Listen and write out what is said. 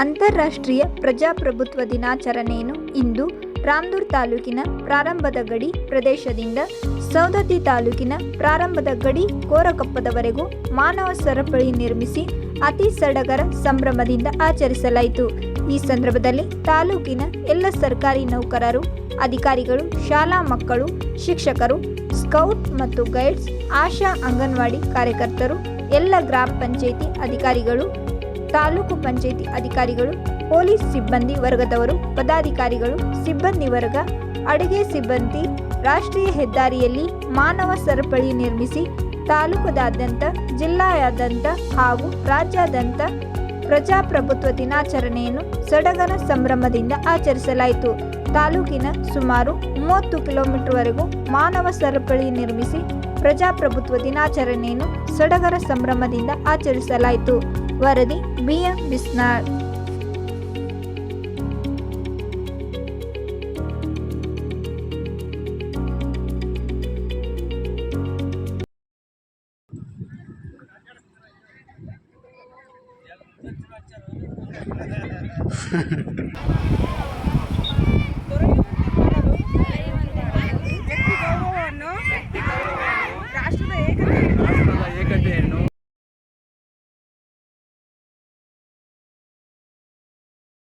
ಅಂತಾರಾಷ್ಟ್ರೀಯ ಪ್ರಜಾಪ್ರಭುತ್ವ ದಿನಾಚರಣೆಯನ್ನು ಇಂದು ರಾಮದೂರ್ ತಾಲೂಕಿನ ಪ್ರಾರಂಭದ ಗಡಿ ಪ್ರದೇಶದಿಂದ ಸೌದತ್ತಿ ತಾಲೂಕಿನ ಪ್ರಾರಂಭದ ಗಡಿ ಕೋರಕಪ್ಪದವರೆಗೂ ಮಾನವ ಸರಪಳಿ ನಿರ್ಮಿಸಿ ಅತಿ ಸಡಗರ ಸಂಭ್ರಮದಿಂದ ಆಚರಿಸಲಾಯಿತು. ಈ ಸಂದರ್ಭದಲ್ಲಿ ತಾಲೂಕಿನ ಎಲ್ಲ ಸರ್ಕಾರಿ ನೌಕರರು, ಅಧಿಕಾರಿಗಳು, ಶಾಲಾ ಮಕ್ಕಳು, ಶಿಕ್ಷಕರು, ಸ್ಕೌಟ್ ಮತ್ತು ಗೈಡ್ಸ್, ಆಶಾ ಅಂಗನವಾಡಿ ಕಾರ್ಯಕರ್ತರು, ಎಲ್ಲ ಗ್ರಾಮ ಪಂಚಾಯಿತಿ ಅಧಿಕಾರಿಗಳು ತಾಲೂಕು ಪಂಚಾಯಿತಿ ಅಧಿಕಾರಿಗಳು, ಪೊಲೀಸ್ ಸಿಬ್ಬಂದಿ ವರ್ಗದವರು, ಪದಾಧಿಕಾರಿಗಳು, ಸಿಬ್ಬಂದಿ ವರ್ಗ, ಅಡುಗೆ ಸಿಬ್ಬಂದಿ, ರಾಷ್ಟ್ರೀಯ ಹೆದ್ದಾರಿಯಲ್ಲಿ ಮಾನವ ಸರಪಳಿ ನಿರ್ಮಿಸಿ ತಾಲೂಕದಾದ್ಯಂತ, ಜಿಲ್ಲಾಯಾದ್ಯಂತ ಹಾಗೂ ರಾಜ್ಯಾದ್ಯಂತ ಪ್ರಜಾಪ್ರಭುತ್ವ ದಿನಾಚರಣೆಯನ್ನು ಸಡಗರ ಸಂಭ್ರಮದಿಂದ ಆಚರಿಸಲಾಯಿತು. ತಾಲೂಕಿನ ಸುಮಾರು ಮೂವತ್ತು ಕಿಲೋಮೀಟರ್ವರೆಗೂ ಮಾನವ ಸರಪಳಿ ನಿರ್ಮಿಸಿ ಪ್ರಜಾಪ್ರಭುತ್ವ ದಿನಾಚರಣೆಯನ್ನು ಸಡಗರ ಸಂಭ್ರಮದಿಂದ ಆಚರಿಸಲಾಯಿತು. ವರದಿ ಬಿಎಂ ಬಿಸ್ನಾಳ್